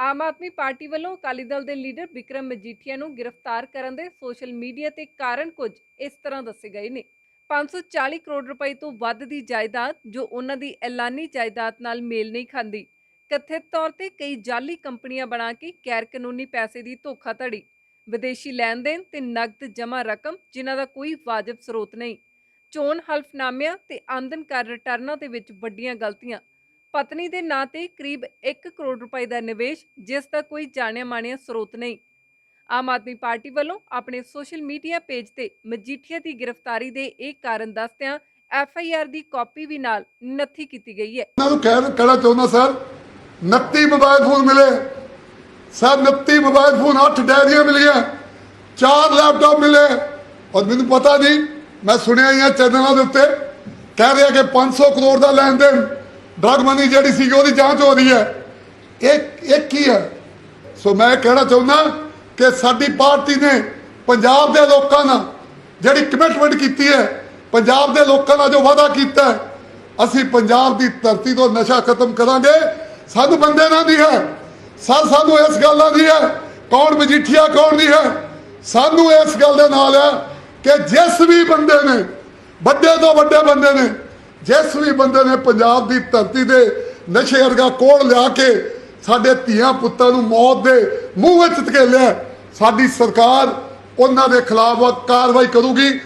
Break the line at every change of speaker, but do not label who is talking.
Aam Aadmi party ਵੱਲੋਂ ਅਕਾਲੀ ਦਲ ਦੇ leader Vikram Majithia ਨੂੰ ਗ੍ਰਿਫਤਾਰ ਕਰਨ ਦੇ ਸੋਸ਼ਲ ਮੀਡੀਆ ਤੇ ਕਾਰਨ ਕੁਝ ਇਸ ਤਰ੍ਹਾਂ ਦੱਸੇ ਗਏ ਨੇ। 540 ਕਰੋੜ ਰੁਪਏ ਤੋਂ ਵੱਧ ਦੀ ਜਾਇਦਾਦ ਜੋ ਉਹਨਾਂ ਦੀ ਐਲਾਨੀ ਜਾਇਦਾਦ ਨਾਲ ਮੇਲ ਨਹੀਂ ਖਾਂਦੀ। ਕਥਿਤ ਤੌਰ ਤੇ ਕਈ ਜਾਲੀ ਕੰਪਨੀਆਂ ਬਣਾ ਕੇ ਗੈਰ ਕਾਨੂੰਨੀ ਪੈਸੇ ਦੀ ਧੋਖਾਧੜੀ, ਵਿਦੇਸ਼ੀ ਲੈਣ ਦੇਣ ਤੇ ਨਕਦ ਜਮ੍ਹਾਂ ਰਕਮ ਜਿਨ੍ਹਾਂ ਦਾ ਕੋਈ ਵਾਜਬ ਸਰੋਤ ਨਹੀਂ। ਚੋਣ ਹਲਫਨਾਮਿਆਂ ਤੇ ਆਮਦਨ ਕਰ ਰਿਟਰਨਾਂ ਦੇ ਵਿੱਚ ਵੱਡੀਆਂ ਗਲਤੀਆਂ ਪਤਨੀ ਦੇ ਨਾਂ ਤੇ ਕਰੀਬ 1 ਕਰੋੜ ਰੁਪਏ ਦਾ ਨਿਵੇਸ਼, ਜਿਸ ਦਾ ਕੋਈ ਜਾਣਿਆ ਮਾਣਿਆ ਸਰੋਤ ਨਹੀਂ। ਆਮ ਆਦਮੀ ਪਾਰਟੀ ਵੱਲੋਂ ਆਪਣੇ ਸੋਸ਼ਲ ਮੀਡੀਆ ਪੇਜ ਤੇ ਮਜੀਠੀਆ ਦੀ ਗ੍ਰਿਫਤਾਰੀ ਦੇ ਇਹ ਕਾਰਨ ਦੱਸਦਿਆਂ ਐਫ ਆਈ ਆਰ ਦੀ ਕਾਪੀ ਵੀ ਨਾਲ ਨੱਥੀ ਕੀਤੀ ਗਈ ਹੈ।
ਉਹਨਾਂ ਨੂੰ ਕਹਿ ਕਹਿਣਾ ਚਾਹੁੰਦਾ, ਸਰ 29 ਮੋਬਾਈਲ ਫੋਨ ਮਿਲੇ। ਸਰ 29 ਮੋਬਾਈਲ ਫੋਨ 8 ਡੈਰੀਆਂ ਮਿਲੀਆਂ 4 ਲੈਪਟਾਪ ਮਿਲੇ। ਔਰ ਮੈਨੂੰ ਪਤਾ ਨਹੀਂ, ਮੈਂ ਸੁਣਿਆ ਹੀ ਆ ਚੈਨਲਾਂ ਦੇ ਉੱਤੇ, ਕਹਿ ਰਿਹਾ ਕਿ 500 ਕਰੋੜ ਦਾ ਲੈਣ ਦੇਣ। ਡਰਗ ਮਨੀ ਜਿਹੜੀ ਸੀ ਉਹਦੀ ਜਾਂਚ ਹੋ ਰਹੀ ਹੈ। ਇਹ ਇਹ ਕੀ ਹੈ? ਸੋ ਮੈਂ ਕਹਿਣਾ ਚਾਹੁੰਦਾ ਕਿ ਸਾਡੀ ਪਾਰਟੀ ਨੇ ਪੰਜਾਬ ਦੇ ਲੋਕਾਂ ਨਾਲ ਜਿਹੜੀ ਕਮਿਟਮੈਂਟ ਕੀਤੀ ਹੈ, ਪੰਜਾਬ ਦੇ ਲੋਕਾਂ ਨਾਲ ਜੋ ਵਾਅਦਾ ਕੀਤਾ ਹੈ, ਅਸੀਂ ਪੰਜਾਬ ਦੀ ਧਰਤੀ ਤੋਂ ਨਸ਼ਾ ਖਤਮ ਕਰਾਂਗੇ। ਸਾਨੂੰ ਬੰਦੇ ਨਾਲ ਨਹੀਂ ਹੈ। ਸਰ, ਸਾਨੂੰ ਇਸ ਗੱਲ ਨਾਲ ਨਹੀਂ ਹੈ। ਕੌਣ ਮਜੀਠੀਆ, ਕੌਣ ਨਹੀਂ ਹੈ। ਸਾਨੂੰ ਇਸ ਗੱਲ ਦੇ ਨਾਲ ਹੈ ਕਿ ਜਿਸ ਵੀ ਬੰਦੇ ਨੇ, ਵੱਡੇ ਤੋਂ ਵੱਡੇ ਬੰਦੇ ਨੇ ਜਿਸ ਵੀ ਬੰਦੇ ਨੇ ਪੰਜਾਬ ਦੀ ਧਰਤੀ ਦੇ ਨਸ਼ੇ ਵਰਗਾ ਕੋੜ ਲਿਆ ਕੇ ਸਾਡੇ ਧੀਆਂ ਪੁੱਤਾਂ ਨੂੰ ਮੌਤ ਦੇ ਮੂੰਹ ਵਿੱਚ ਧਕੇਲਿਆ, ਸਾਡੀ ਸਰਕਾਰ ਉਹਨਾਂ ਦੇ ਖਿਲਾਫ ਕਾਰਵਾਈ ਕਰੂਗੀ।